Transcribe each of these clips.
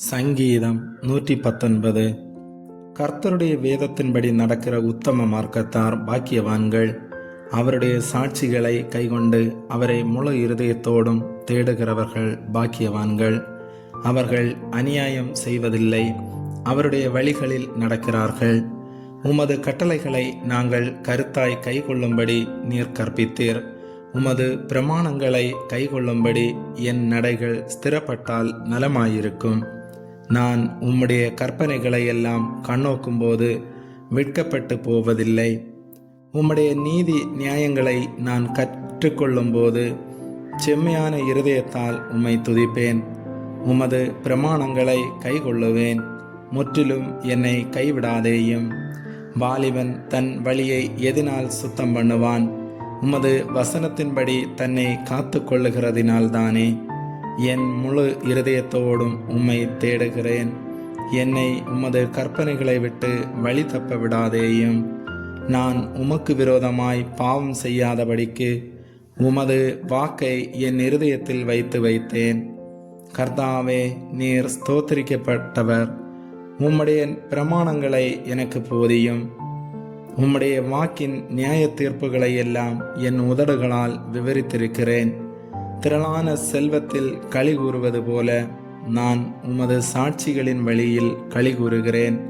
சங்கீதம் நூற்றி பத்தொன்பது கர்த்தருடைய வேதத்தின்படி நடக்கிற உத்தம மார்க்கத்தார் பாக்கியவான்கள் அவருடைய சாட்சிகளை கைக்கொண்டு அவரை முழு இருதயத்தோடும் தேடுகிறவர்கள் பாக்கியவான்கள். அவர்கள் அநியாயம் செய்வதில்லை அவருடைய வழிகளில் நடக்கிறார்கள். உமது கட்டளைகளை நாங்கள் கருத்தாய் கைகொள்ளும்படி நீர் கற்பித்தீர். உமது பிரமாணங்களை கைகொள்ளும்படி என் நடைகள் ஸ்திரப்பட்டால் நலமாயிருக்கும். நான் உம்முடைய கற்பனைகளை எல்லாம் கண்ணோக்கும்போது வெட்கப்பட்டு போவதில்லை. உம்முடைய நீதி நியாயங்களை நான் கற்றுக்கொள்ளும்போது செம்மையான இருதயத்தால் உம்மை துதிப்பேன். உமது பிரமாணங்களை கைகொள்ளுவேன். முற்றிலும் என்னை கைவிடாதேயும். வாலிபன் தன் வழியை எதினால் சுத்தம் பண்ணுவான். உமது வசனத்தின்படி தன்னை காத்து கொள்ளுகிறதினால்தானே என் முழு இருதயத்தோடும் உம்மை தேடுகிறேன். என்னை உமது கற்பனைகளை விட்டு வழி தப்ப விடாதேயும். நான் உமக்கு விரோதமாய் பாவம் செய்யாதபடிக்கு உமது வாக்கை என் இருதயத்தில் வைத்து வைத்தேன். கர்த்தாவே நீர் ஸ்தோத்திரிக்கப்பட்டவர். உம்முடைய பிரமாணங்களை எனக்கு போதியும். உம்முடைய வாக்கின் நியாய தீர்ப்புகளை எல்லாம் என் உதடுகளால் விவரித்திருக்கிறேன். திரளான செல்வத்தில் களி கூறுவது போல நான் உமது சாட்சிகளின் வழியில் களி கூறுகிறேன்.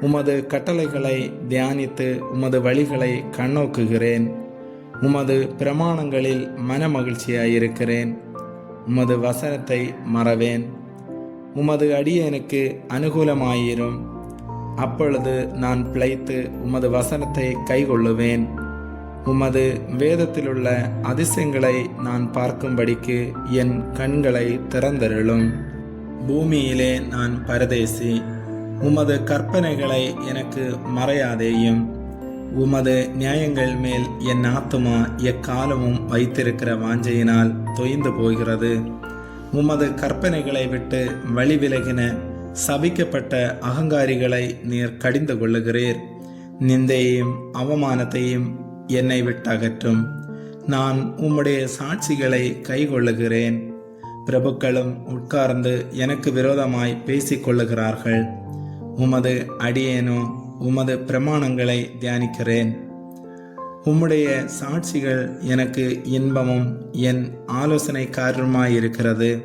உமது கட்டளைகளை தியானித்து உமது வழிகளை கண்ணோக்குகிறேன். உமது பிரமாணங்களில் மனமகிழ்ச்சியாயிருக்கிறேன். உமது வசனத்தை மறவேன். உமது அடியனுக்கு அனுகூலமாயிரும். அப்பொழுது நான் பிழைத்து உமது வசனத்தை கைகொள்ளுவேன். உமது வேதத்திலுள்ள அதிசயங்களை நான் பார்க்கும்படிக்கு என் கண்களை திறந்தருளும். பூமியிலே நான் பரதேசி உமது கற்பனைகளை எனக்கு மறையாதேயும். உமது நியாயங்கள் மேல் என் ஆத்துமா எக்காலமும் வைத்திருக்கிற வாஞ்சையினால் தொய்ந்து போகிறது. உமது கற்பனைகளை விட்டு வழி விலகின சபிக்கப்பட்ட அகங்காரிகளை நீர் கடிந்து கொள்ளுகிறீர். நிந்தையையும் அவமானத்தையும் என்னை விட்டகற்றும். நான் உம்முடைய சாட்சிகளை கைகொள்ளுகிறேன். பிரபுக்களும் உட்கார்ந்து எனக்கு விரோதமாய் பேசிக்கொள்ளுகிறார்கள். உமது அடியேனோ உமது பிரமாணங்களை தியானிக்கிறேன். உம்முடைய சாட்சிகள் எனக்கு இன்பமும் என் ஆலோசனைக்காரருமாயிருக்கிறது.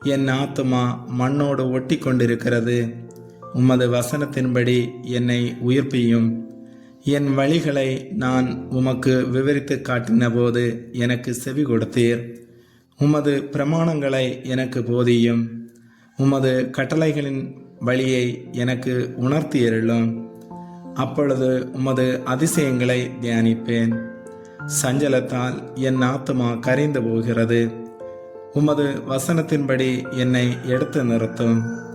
என் ஆத்துமா மண்ணோடு ஒட்டி கொண்டிருக்கிறது உமது வசனத்தின்படி என்னை உயிர்ப்பியும். என் வழிகளை நான் உமக்கு விவரித்து காட்டினபோது எனக்கு செவி கொடுத்தீர். உமது பிரமாணங்களை எனக்கு போதியும். உமது கட்டளைகளின் வழியை எனக்கு உணர்த்தியருளும். அப்பொழுது உமது அதிசயங்களை தியானிப்பேன். சஞ்சலத்தால் என் ஆத்துமா கரைந்து போகிறது. உமது வசனத்தின்படி என்னை எடுத்து நிறுத்தும்.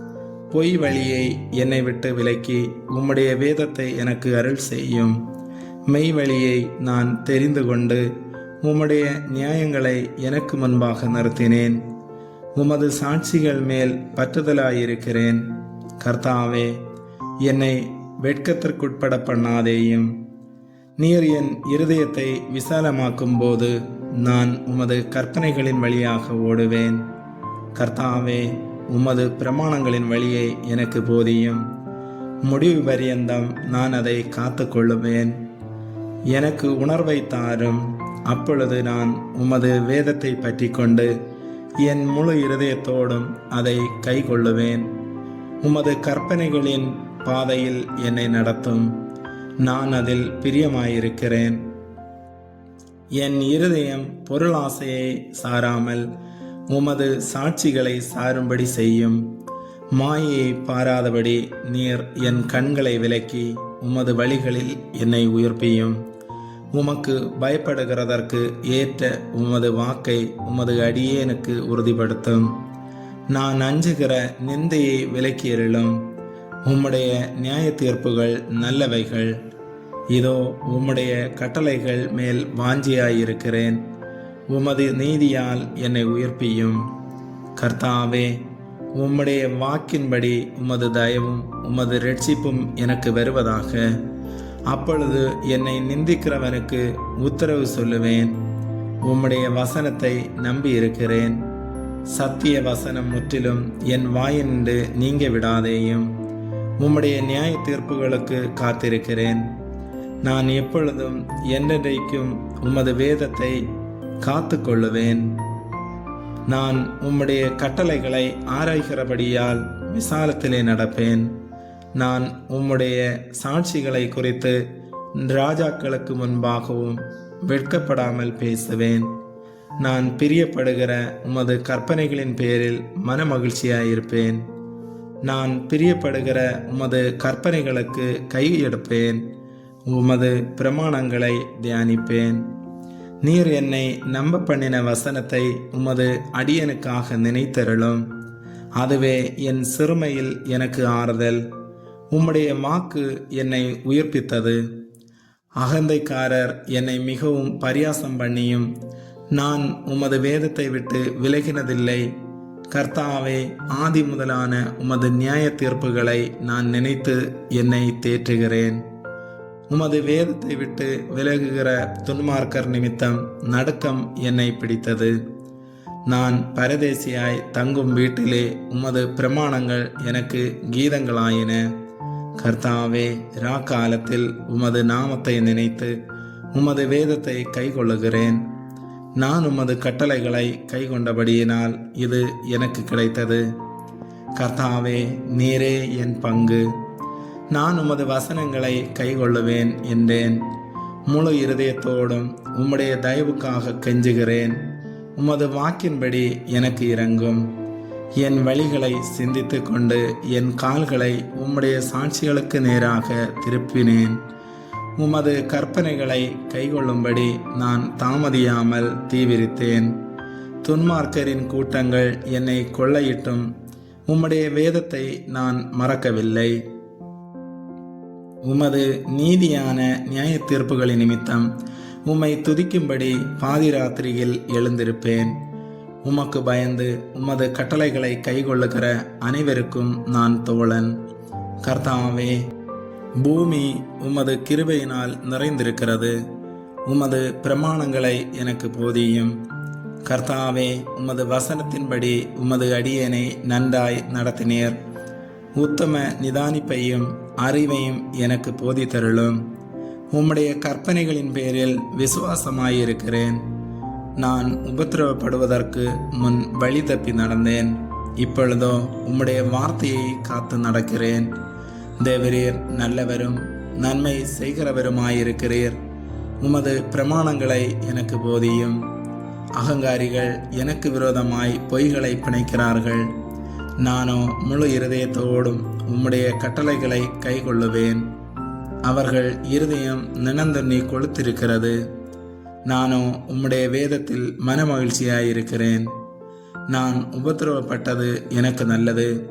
பொய் வழியை என்னை விட்டு விலக்கி உம்முடைய வேதத்தை எனக்கு அருள் செய்யும். மெய் வழியை நான் தெரிந்து கொண்டு உம்முடைய நியாயங்களை எனக்கு முன்பாக நிறுத்தினேன். உமது சாட்சிகள் மேல் பற்றுதலாயிருக்கிறேன். கர்த்தாவே என்னை வெட்கத்திற்குட்பட பண்ணாதேயும். நீர் என் இருதயத்தை விசாலமாக்கும் போது நான் உமது கற்பனைகளின் வழியாக ஓடுவேன். கர்த்தாவே உமது பிரமாணங்களின் வழியை எனக்கு போதியும். முடிவு பரியந்தம் நான் அதை காத்து கொள்ளுவேன் எனக்கு உணர்வை தாரும். அப்பொழுது நான் உமது வேதத்தை பற்றி கொண்டு என் முழு இருதயத்தோடும் அதை கை கொள்ளுவேன் உமது கற்பனைகளின் பாதையில் என்னை நடத்தும். நான் அதில் பிரியமாயிருக்கிறேன். என் இருதயம் பொருளாசையை சாராமல் உமது சாட்சிகளை சாரும்படி செய்யும். மாயை பாராதபடி நீர் என் கண்களை விலக்கி உமது வழிகளில் என்னை உயிர்ப்பியும். உமக்கு பயப்படுகிறதற்கு ஏற்ற உமது வாக்கை உமது அடியேனுக்கு உறுதிப்படுத்தும். நான் அஞ்சுகிற நிந்தையை விலக்கியருளும். உம்முடைய நியாய தீர்ப்புகள் நல்லவைகள். இதோ உம்முடைய கட்டளைகள் மேல் வாஞ்சியாயிருக்கிறேன். உமது நீதியால் என்னை உயர்ப்பியும். கர்த்தாவே உம்முடைய வாக்கின்படி உமது தயவும் உமது ரட்சிப்பும் எனக்கு வருவதாக. அப்பொழுது என்னை நிந்திக்கிறவனுக்கு உத்தரவு சொல்லுவேன். உம்முடைய வசனத்தை நம்பி இருக்கிறேன் சத்திய வசனம் முற்றிலும் என் வாயின்று நீங்க விடாதேயும் உம்முடைய நியாய தீர்ப்புகளுக்கு காத்திருக்கிறேன். நான் எப்பொழுதும் என்றென்றைக்கும் உமது வேதத்தை காத்து கொள்ளுவேன் நான் உம்முடைய கட்டளைகளை ஆராய்கிறபடியால் விசாலத்திலே நடப்பேன். நான் உம்முடைய சாட்சிகளை குறித்து ராஜாக்களுக்கு முன்பாகவும் வெட்கப்படாமல் பேசுவேன். நான் பிரியப்படுகிற உமது கற்பனைகளின் பேரில் மனமகிழ்ச்சியாயிருப்பேன். நான் பிரியப்படுகிற உமது கற்பனைகளுக்கு கையெடுப்பேன். உமது பிரமாணங்களை தியானிப்பேன். நீர் என்னை நம்ப பண்ணின வசனத்தை உமது அடியனுக்காக நினைத்தருளும். அதுவே என் சிறுமையில் எனக்கு ஆறுதல். உம்முடைய வாக்கு என்னை உயிர்ப்பித்தது. அகந்தைக்காரர் என்னை மிகவும் பரியாசம் பண்ணியும் நான் உமது வேதத்தை விட்டு விலகினதில்லை. கர்த்தாவே ஆதி முதலான உமது நியாய தீர்ப்புகளை நான் நினைத்து என்னை தேற்றுகிறேன். உமது வேதத்தை விட்டு விலகுகிற துன்மார்க்கர் நிமித்தம் நடுக்கம் என்னை பிடித்தது. நான் பரதேசியாய் தங்கும் வீட்டிலே உமது பிரமாணங்கள் எனக்கு கீதங்களாயின. கர்த்தாவே ரா காலத்தில் உமது நாமத்தை நினைத்து உமது வேதத்தை கைகொள்ளுகிறேன் நான் உமது கட்டளைகளை கைகொண்டபடியினால் இது எனக்கு கிடைத்தது. கர்த்தாவே நீரே என் பங்கு. நான் உமது வசனங்களை கைகொள்ளுவேன் என்றேன். முழு இருதயத்தோடும் உம்முடைய தயவுக்காக கெஞ்சுகிறேன். உமது வாக்கின்படி எனக்கு இறங்கும் என் வழிகளை சிந்தித்து கொண்டு என் கால்களை உம்முடைய சாட்சிகளுக்கு நேராக திருப்பினேன். உமது கற்பனைகளை கைகொள்ளும்படி நான் தாமதியாமல் தீவிரித்தேன். துன்மார்க்கரின் கூட்டங்கள் என்னை கொள்ளையிட்டும். உம்முடைய வேதத்தை நான் மறக்கவில்லை. உமது நீதியான நியாய தீர்ப்புகளின் நிமித்தம் உம்மை துதிக்கும்படி பாதிராத்திரியில் எழுந்திருப்பேன். உமக்கு பயந்து உமது கட்டளைகளை கைகொள்ளுகிற அனைவருக்கும் நான் தோழன். கர்த்தாவே பூமி உமது கிருபையினால் நிறைந்திருக்கிறது. உமது பிரமாணங்களை எனக்கு போதியும். கர்த்தாவே உமது வசனத்தின்படி உமது அடியனை நன்றாய் நடத்தினீர். உத்தம நிதானிப்பையும் அறிவையும் எனக்கு போதித்தருளும். உம்முடைய கற்பனைகளின் பேரில் விசுவாசமாயிருக்கிறேன். நான் உபத்திரவப்படுவதற்கு முன் வழி தப்பி நடந்தேன். இப்பொழுதோ உம்முடைய வார்த்தையை காத்து நடக்கிறேன். தேவரீர் நல்லவரும் நன்மை செய்கிறவருமாயிருக்கிறீர். உமது பிரமாணங்களை எனக்கு போதியும். அகங்காரிகள் எனக்கு விரோதமாய் பொய்களை பிணைக்கிறார்கள். நானோ முழு இருதயத்தோடும் உம்முடைய கட்டளைகளை கைக்கொள்ளுவேன் அவர்கள் இருதயம் நினந்தண்ணி கொளுத்திருக்கிறது. நானோ உம்முடைய வேதத்தில் மனமகிழ்ச்சியாயிருக்கிறேன். நான் உபத்திரவப்பட்டது எனக்கு நல்லது.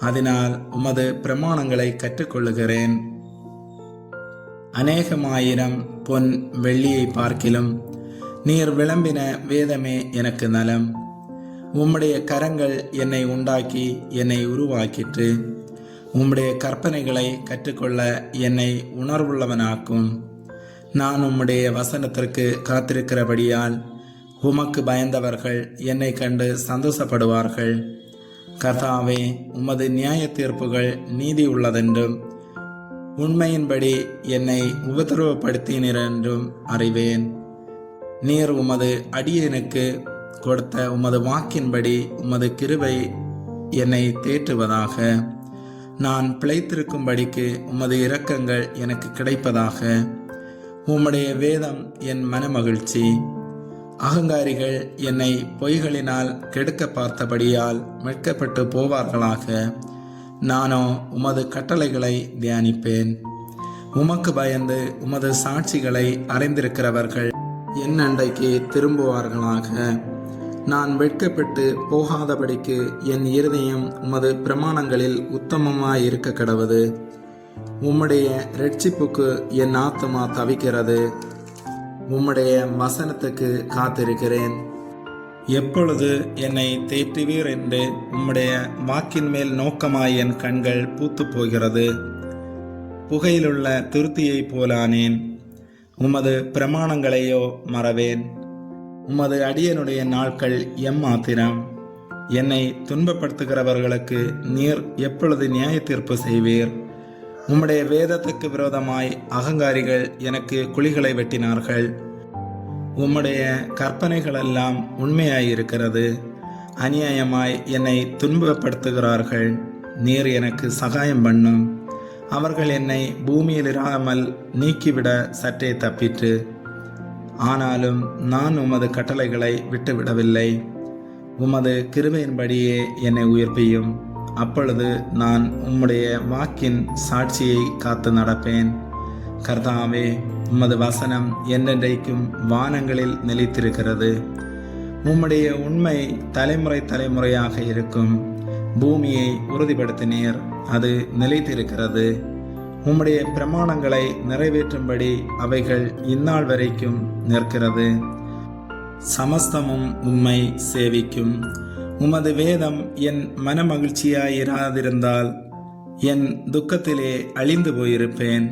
அதனால் உமது பிரமாணங்களை கற்றுக்கொள்ளுகிறேன். அநேகமாயிரம் பொன் வெள்ளியை பார்க்கிலும் நீர் விளம்பின வேதமே எனக்கு நலம். உம்முடைய கரங்கள் என்னை உண்டாக்கி என்னை உருவாக்கிற்று. உம்முடைய கற்பனைகளை கற்றுக்கொள்ள என்னை உணர்வுள்ளவனாக்கும். நான் உம்முடைய வசனத்திற்கு காத்திருக்கிறபடியால் உமக்கு பயந்தவர்கள் என்னை கண்டு சந்தோஷப்படுவார்கள். கர்த்தாவே உமது நியாய தீர்ப்புகள் நீதி உள்ளதென்றும் உண்மையின்படி என்னை உபதிரவப்படுத்தினர் என்றும் அறிவேன். நீர் உமது அடியனுக்கு கொடுத்த உமது வாக்கின்படி உமது கிருவை என்னை தேற்றுவதாக. நான் பிழைத்திருக்கும்படிக்கு உமது இரக்கங்கள் எனக்கு கிடைப்பதாக. உம்முடைய வேதம் என் மனமகிழ்ச்சி. அகங்காரிகள் என்னை பொய்களினால் கெடுக்க பார்த்தபடியால் மீட்கப்பட்டு போவார்களாக. நானோ உமது கட்டளைகளை தியானிப்பேன். உமக்கு பயந்து உமது சாட்சிகளை அறிந்திருக்கிறவர்கள் என் அண்டைக்கு திரும்புவார்களாக. நான் வெட்கப்பட்டு போகாதபடிக்கு என் இருதயம் உமது பிரமாணங்களில் உத்தமமாயிருக்க கடவுது. உம்முடைய ரட்சிப்புக்கு என் ஆத்துமா தவிக்கிறது. உம்முடைய வசனத்துக்கு காத்திருக்கிறேன். எப்பொழுது என்னை தேற்றுவீர் என்று உம்முடைய வாக்கின் மேல் நோக்கமாய் என் கண்கள் பூத்துப் போகிறது புகையிலுள்ள திருத்தியைப் போலானேன். உமது பிரமாணங்களையோ மறவேன். உமது அடியனுடைய நாட்கள் எம்மாத்திரம். என்னை துன்பப்படுத்துகிறவர்களுக்கு நீர் எப்பொழுது நியாய தீர்ப்பு செய்வீர்? உம்முடைய வேதத்துக்கு விரோதமாய் அகங்காரிகள் எனக்கு குழிகளை வெட்டினார்கள். உம்முடைய கற்பனைகளெல்லாம் உண்மையாயிருக்கிறது. அநியாயமாய் என்னை துன்பப்படுத்துகிறார்கள். நீர் எனக்கு சகாயம் பண்ணும். அவர்கள் என்னை பூமியில் இராமல் நீக்கிவிட சற்றே தப்பிற்று. ஆனாலும் நான் உமது கட்டளைகளை விட்டுவிடவில்லை. உமது கிருமையின்படியே என்னை உயிர்ப்பியும். அப்பொழுது நான் உம்முடைய வாக்கின் சாட்சியை காத்து நடப்பேன். கர்தாவே உமது வசனம் என்றென்றைக்கும் வானங்களில் நிலைத்திருக்கிறது. உம்முடைய உண்மை தலைமுறை தலைமுறையாக இருக்கும். பூமியை உறுதிப்படுத்தினீர் அது நிலைத்திருக்கிறது. உம்முடைய பிரமாணங்களை நிறைவேற்றும்படி அவைகள் இந்நாள் வரைக்கும் நிற்கிறது. சமஸ்தமும் உம்மை சேவிக்கும். உமது வேதம் என் மனமகிழ்ச்சியாயிராதிருந்தால் என் துக்கத்திலே அழிந்து போயிருப்பேன்.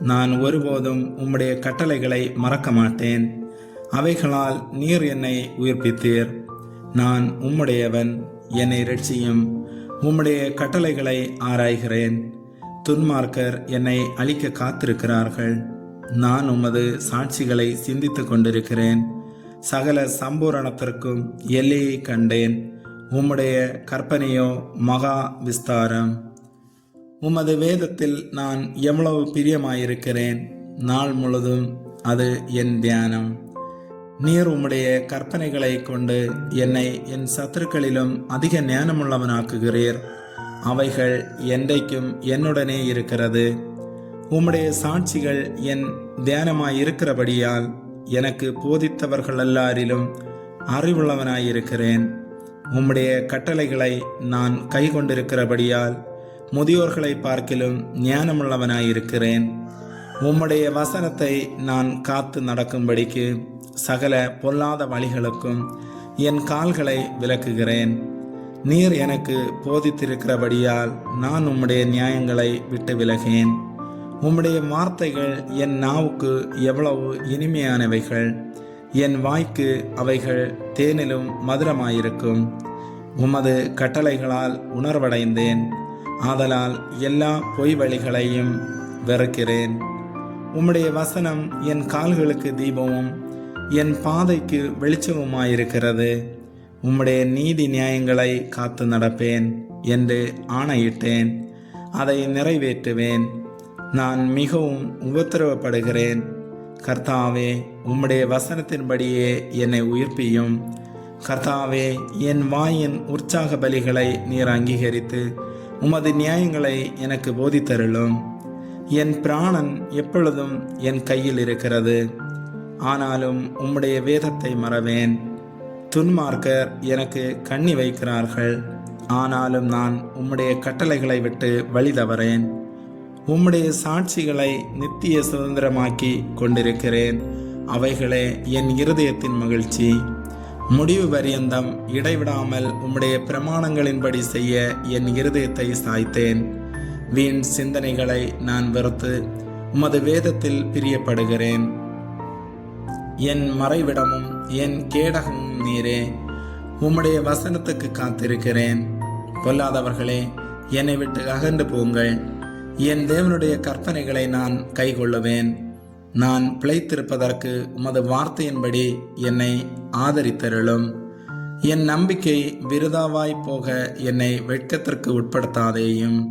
நான் ஒருபோதும் உம்முடைய கட்டளைகளை மறக்க மாட்டேன் அவைகளால் நீர் என்னை உயிர்ப்பித்தீர். நான் உம்முடையவன் என்னை ரட்சியும் உம்முடைய கட்டளைகளை ஆராய்கிறேன். துன்மார்க்கர் என்னை அழிக்க காத்திருக்கிறார்கள். நான் உமது சாட்சிகளை சிந்தித்துக் கொண்டிருக்கிறேன். சகல சம்பூரணத்திற்கும் எல்லையை கண்டேன். உம்முடைய கற்பனையோ மகா விஸ்தாரம். உமது வேதத்தில் நான் எவ்வளவு பிரியமாயிருக்கிறேன். நாள் முழுதும் அது என் தியானம். நீர் உம்முடைய கற்பனைகளை கொண்டு என்னை என் சத்துருக்களிலும் அதிக ஞானமுள்ளவனாக்குகிறீர். அவைகள் என்றைக்கும் என்னுடனே இருக்கிறது. உம்முடைய சாட்சிகள் என் தியானமாயிருக்கிறபடியால் எனக்கு போதித்தவர்கள் எல்லாரிலும் அறிவுள்ளவனாயிருக்கிறேன். உம்முடைய கட்டளைகளை நான் கை கொண்டிருக்கிறபடியால் முதியோர்களை பார்க்கிலும் ஞானமுள்ளவனாயிருக்கிறேன். உம்முடைய வசனத்தை நான் காத்து நடக்கும்படிக்கு சகல பொல்லாத வழிகளுக்கும் என் கால்களை விலக்குகிறேன் நீர் எனக்கு போதித்திருக்கிறபடியால் நான் உம்முடைய நியாயங்களை விட்டு விலகேன். உம்முடைய வார்த்தைகள் என் நாவுக்கு எவ்வளவு இனிமையானவைகள். என் வாய்க்கு அவைகள் தேனிலும் மதுரமாயிருக்கும். உமது கட்டளைகளால் உணர்வடைந்தேன். ஆதலால் எல்லா பொய் வழிகளையும் வெறுக்கிறேன். உம்முடைய வசனம் என் கால்களுக்கு தீபமும் என் பாதைக்கு வெளிச்சமுமாயிருக்கிறது. உம்முடைய நீதி நியாயங்களை காத்து நடப்பேன் என்று ஆணையிட்டேன். அதை நிறைவேற்றுவேன். நான் மிகவும் உபத்திரவப்படுகிறேன். கர்த்தாவே உம்முடைய வசனத்தின்படியே என்னை உயிர்ப்பியும். கர்த்தாவே என் வாயின் உற்சாக பலிகளை நீர் அங்கீகரித்து உமது நியாயங்களை எனக்கு போதித்தருளும். என் பிராணன் எப்பொழுதும் என் கையில் இருக்கிறது. ஆனாலும் உம்முடைய வேதத்தை மறவேன். துன்மார்க்கர் எனக்கு கண்ணி வைக்கிறார்கள். ஆனாலும் நான் உம்முடைய கட்டளைகளை விட்டு வழி தவறேன். உம்முடைய சாட்சிகளை நித்திய சுதந்திரமாக்கி கொண்டிருக்கிறேன். அவைகளே என் இருதயத்தின் மகிழ்ச்சி. முடிவு பரியந்தம் இடைவிடாமல் உம்முடைய பிரமாணங்களின்படி செய்ய என் இருதயத்தை சாய்த்தேன். வீண் சிந்தனைகளை நான் வெறுத்து உமது வேதத்தில் பிரியப்படுகிறேன். என் மறைவிடமும் என் கேடகமும் நீரே உம்முடைய வசனத்துக்கு காத்திருக்கிறேன். பொல்லாதவர்களே என்னை விட்டு அகன்று போங்கள். என் தேவனுடைய கற்பனைகளை நான் கைகொள்ளுவேன். நான் பிழைத்திருப்பதற்கு உமது வார்த்தையின்படி என்னை ஆதரித்தருளும். என் நம்பிக்கை விருதாவாய் போக என்னை வெட்கத்திற்கு உட்படுத்தாதேயும்.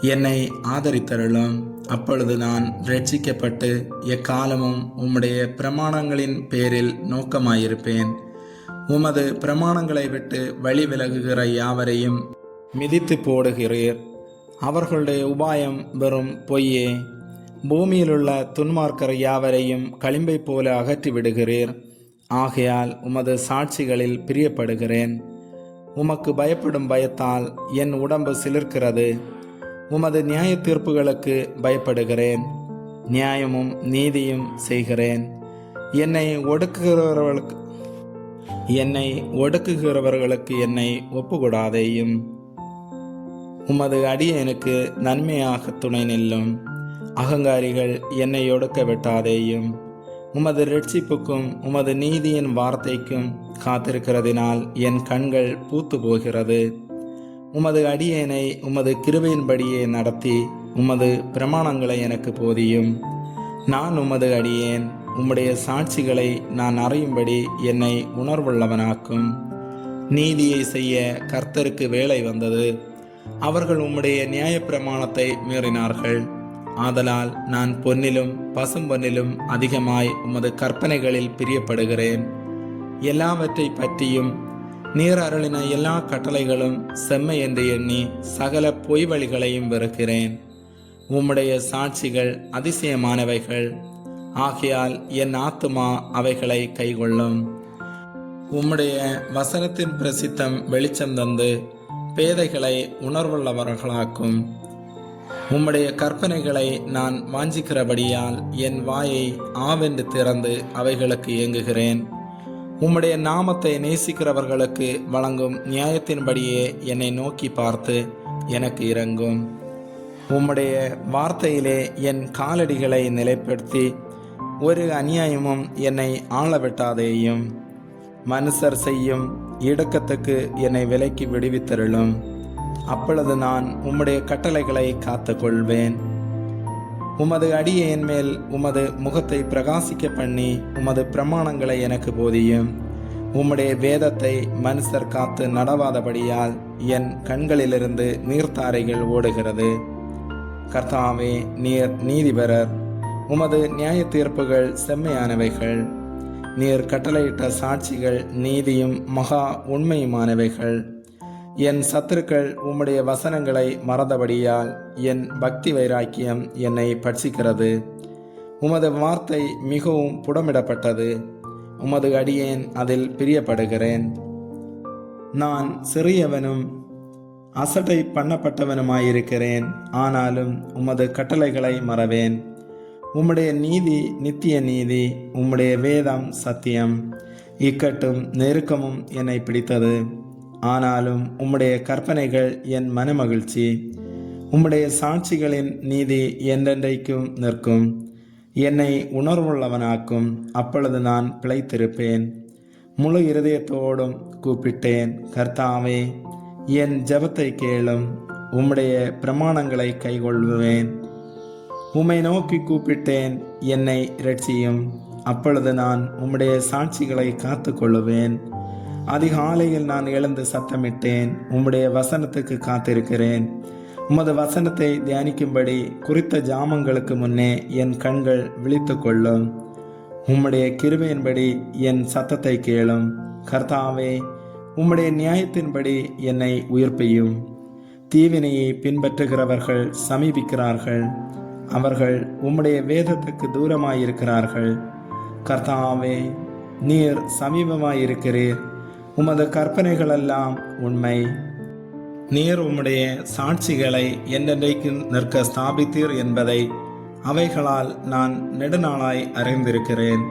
என்னை ஆதரித்தருளும். அப்பொழுது நான் ரட்சிக்கப்பட்டு எக்காலமும் உம்முடைய பிரமாணங்களின் பேரில் நோக்கமாயிருப்பேன். உமது பிரமாணங்களை விட்டு வழி விலகுகிற யாவரையும் மிதித்து போடுகிறீர். அவர்களுடைய உபாயம் வெறும் பொய்யே. பூமியிலுள்ள துன்மார்க்கர் யாவரையும் களிம்பை போல அகற்றி விடுகிறீர். ஆகையால் உமது சாட்சிகளில் பிரியப்படுகிறேன். உமக்கு பயப்படும் பயத்தால் என் உடம்பு சிலிர்க்கிறது. உமது நியாய தீர்ப்புகளுக்கு பயப்படுகிறேன். நியாயமும் நீதியும் செய்கிறேன். என்னை ஒடுக்குகிறவர்களுக்கு என்னை ஒடுக்குகிறவர்களுக்கு என்னை ஒப்புக்கூடாதேயும். உமது அடியனுக்கு நன்மையாக துணை நில்லும். அகங்காரிகள் என்னை ஒடுக்க விட்டாதேயும். உமது ரட்சிப்புக்கும் உமது நீதியின் வார்த்தைக்கும் காத்திருக்கிறதினால் என் கண்கள் பூத்து போகிறது உமது அடியேனை உமது கிருபையின்படியே நடத்தி உமது பிரமாணங்களை எனக்கு போதியும். நான் உமது அடியேன் உம்முடைய சாட்சிகளை நான் அறியும்படி என்னை உணர்வுள்ளவனாக்கும். நீதியை செய்ய கர்த்தருக்கு வேலை வந்தது. அவர்கள் உம்முடைய நியாயப்பிரமாணத்தை மீறினார்கள். ஆதலால் நான் பொன்னிலும் பசும்பொன்னிலும் அதிகமாய் உமது கற்பனைகளில் பிரியப்படுகிறேன். எல்லாவற்றை பற்றியும் நீர் அருளின எல்லா கட்டளைகளும் செம்மை என்று எண்ணி சகல பொய் வழிகளையும் வெறுக்கிறேன். உம்முடைய சாட்சிகள் அதிசயமானவைகள். ஆகையால் என் ஆத்துமா அவைகளை கைகொள்ளும். உம்முடைய வசனத்தின் பிரசித்தம் வெளிச்சம் தந்து பேதைகளை உணர்வுள்ளவர்களாக்கும். உம்முடைய கற்பனைகளை நான் வாஞ்சிக்கிறபடியால் என் வாயை ஆவென்று திறந்து அவைகளுக்கு இயங்குகிறேன் உம்முடைய நாமத்தை நேசிக்கிறவர்களுக்கு வழங்கும் நியாயத்தின்படியே என்னை நோக்கி பார்த்து எனக்கு இறங்கும் உம்முடைய வார்த்தையிலே என் காலடிகளை நிலைப்படுத்தி ஒரு அநியாயமும் என்னை ஆளவிட்டாதேயும். மனுஷர் செய்யும் இடக்கத்துக்கு என்னை விலைக்கு விடுவித்தருளும். அப்பொழுது நான் உம்முடைய கட்டளைகளை காத்துக்கொள்வேன். உமது அடியேன் மேல் உமது முகத்தை பிரகாசிக்க பண்ணி உமது பிரமாணங்களை எனக்கு போதியும். உம்முடைய வேதத்தை மனுஷர் காத்து நடவாதபடியால் என் கண்களிலிருந்து நீர்த்தாரைகள் ஓடுகிறது. கர்த்தாவே நீர் நீதிபரர் உமது நியாய தீர்ப்புகள் செம்மையானவைகள். நீர் கட்டளையிட்ட சாட்சிகள் நீதியும் மகா உண்மையுமானவைகள். என் சத்துருக்கள் உம்முடைய வசனங்களை மறந்தபடியால் என் பக்தி வைராக்கியம் என்னை பட்சிக்கிறது. உமது வார்த்தை மிகவும் புடமிடப்பட்டது. உமது அடியேன் அதில் பிரியப்படுகிறேன். நான் சிறியவனும் அசட்டை பண்ணப்பட்டவனுமாயிருக்கிறேன். ஆனாலும் உமது கட்டளைகளை மறவேன். உம்முடைய நீதி நித்திய நீதி உம்முடைய வேதம் சத்தியம். இக்கட்டும் நெருக்கமும் என்னை பிடித்தது. ஆனாலும் உம்முடைய கற்பனைகள் என் மனமகிழ்ச்சி. உம்முடைய சாட்சிகளின் நீதி என்றென்றைக்கும் நிற்கும். என்னை உணர்வுள்ளவனாக்கும் அப்பொழுது நான் பிழைத்திருப்பேன். முழு இருதயத்தோடும் கூப்பிட்டேன் கர்த்தாவே என் ஜெபத்தை கேளும். உம்முடைய பிரமாணங்களை கைகொள்வேன் உம்மை நோக்கி கூப்பிட்டேன் என்னை இரட்சியும். அப்பொழுது நான் உம்முடைய சாட்சிகளை காத்து கொள்ளுவேன் அதிகாலையில் நான் எழுந்து சத்தமிட்டேன். உம்முடைய வசனத்துக்கு காத்திருக்கிறேன். உமது வசனத்தை தியானிக்கும்படி குறித்த ஜாமங்களுக்கு முன்னே என் கண்கள் விழித்து கொள்ளும் உம்முடைய கிருமையின்படி என் சத்தத்தை கேளும். கர்த்தாவே உம்முடைய நியாயத்தின்படி என்னை உயிர்ப்பையும். தீவினையை பின்பற்றுகிறவர்கள் சமீபிக்கிறார்கள். அவர்கள் உம்முடைய வேதத்துக்கு தூரமாயிருக்கிறார்கள். கர்த்தாவே நீர் சமீபமாயிருக்கிறீர். உமது கற்பனைகளெல்லாம் உண்மை. நீர் உம்முடைய சாட்சிகளை என்றென்றைக்கு நிற்க ஸ்தாபித்தீர் என்பதை அவைகளால் நான் நெடுநாளாய் அறிந்திருக்கிறேன்.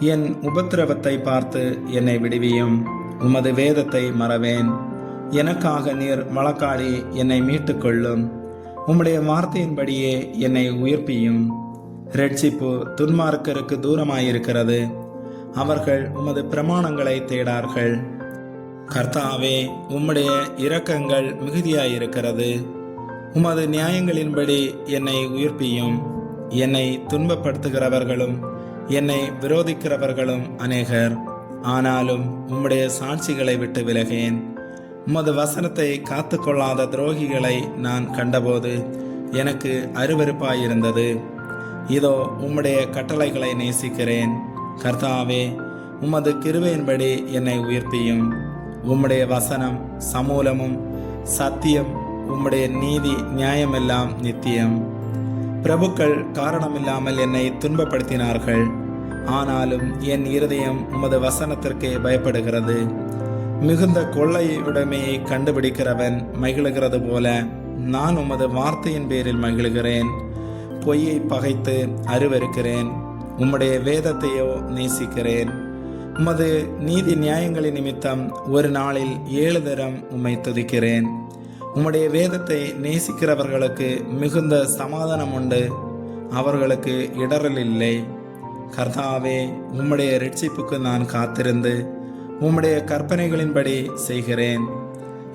என் உபத்திரவத்தை பார்த்து என்னை விடுவியும். உமது வேதத்தை மறவேன். எனக்காக நீர் வழக்காடி என்னை மீட்டுக்கொள்ளும். உம்முடைய வார்த்தையின்படியே என்னை உயிர்ப்பியும். ரட்சிப்பு துன்மார்க்கருக்கு தூரமாயிருக்கிறது. அவர்கள் உமது பிரமாணங்களை தேடார்கள். கர்த்தாவே உம்முடைய இரக்கங்கள் மிகுதியாயிருக்கிறது. உமது நியாயங்களின்படி என்னை உயிர்ப்பியும். என்னை துன்பப்படுத்துகிறவர்களும் என்னை விரோதிக்கிறவர்களும் அநேகர். ஆனாலும் உம்முடைய சாட்சிகளை விட்டு விலகேன். உமது வசனத்தை காத்துக்கொள்ளாத துரோகிகளை நான் கண்டபோது எனக்கு அருவருப்பாயிருந்தது. இதோ உம்முடைய கட்டளைகளை நேசிக்கிறேன். கர்த்தாவே உமது கிருவையின்படி என்னை உயர்த்தியும் உம்முடைய வசனம் சமூலமும் சத்தியம் உம்முடைய நீதி நியாயமெல்லாம் நித்தியம். பிரபுக்கள் காரணமில்லாமல் என்னை துன்பப்படுத்தினார்கள். ஆனாலும் என் இருதயம் உமது வசனத்திற்கு பயப்படுகிறது. மிகுந்த கொள்ளை உடைமையை கண்டுபிடிக்கிறவன் மகிழுகிறது போல நான் உமது வார்த்தையின் பேரில் மகிழுகிறேன். பொய்யை பகைத்து அருவருக்கிறேன். உம்முடைய வேதத்தையோ நேசிக்கிறேன். உமது நீதி நியாயங்களின் நிமித்தம் ஒரு நாளில் ஏழு தரம் உம்மை துதிக்கிறேன். உம்முடைய வேதத்தை நேசிக்கிறவர்களுக்கு மிகுந்த சமாதானம் உண்டு. அவர்களுக்கு இடரல் இல்லை. கர்த்தாவே உம்முடைய ரட்சிப்புக்கு நான் காத்திருந்து உம்முடைய கற்பனைகளின்படி செய்கிறேன்.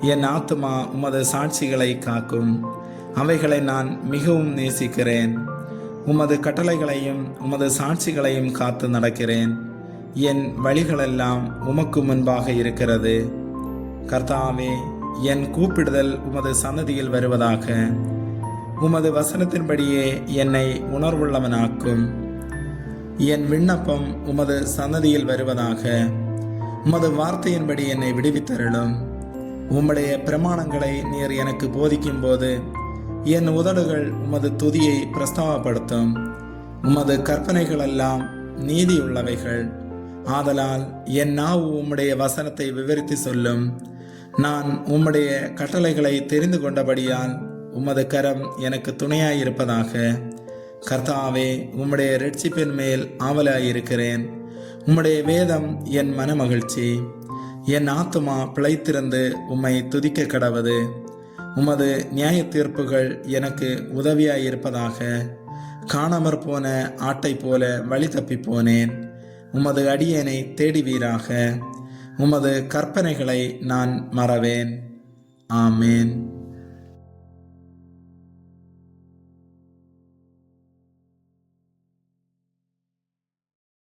என் ஆத்துமா உமது சாட்சிகளை காக்கும். அவைகளை நான் மிகவும் நேசிக்கிறேன். உமது கட்டளைகளையும் உமது சாட்சிகளையும் காத்து நடக்கிறேன். என் வழிகளெல்லாம் உமக்கு முன்பாக இருக்கிறது. கர்த்தாவே என் கூப்பிடுதல் உமது சன்னதியில் வருவதாக. உமது வசனத்தின்படியே என்னை உணர்வுள்ளவனாக்கும். என் விண்ணப்பம் உமது சன்னதியில் வருவதாக. உமது வார்த்தையின்படி என்னை விடுவித்தருளும். உம்முடைய பிரமாணங்களை நீர் எனக்கு போதிக்கும் போது என் உதடுகள் உமது துதியை பிரஸ்தாவப்படுத்தும். உமது கற்பனைகளெல்லாம் நீதியுள்ளவைகள். ஆதலால் என் நாவு உம்முடைய வசனத்தை விவரித்து சொல்லும். நான் உம்முடைய கட்டளைகளை தெரிந்து கொண்டபடியால் உமது கரம் எனக்கு துணையாயிருப்பதாக. கர்த்தாவே உம்முடைய ரட்சிப்பின் மேல் ஆவலாயிருக்கிறேன். உம்முடைய வேதம் என் மனமகிழ்ச்சி. என் ஆத்துமா பிழைத்திருந்து உம்மை துதிக்க கடவது. உமது நியாய தீர்ப்புகள் எனக்கு உதவியாயிருப்பதாக. காணாமற் போன ஆட்டை போல வழி தப்பி போனேன் உமது அடியேனை தேடிவீராக. உமது கற்பனைகளை நான் மறவேன். ஆமேன்.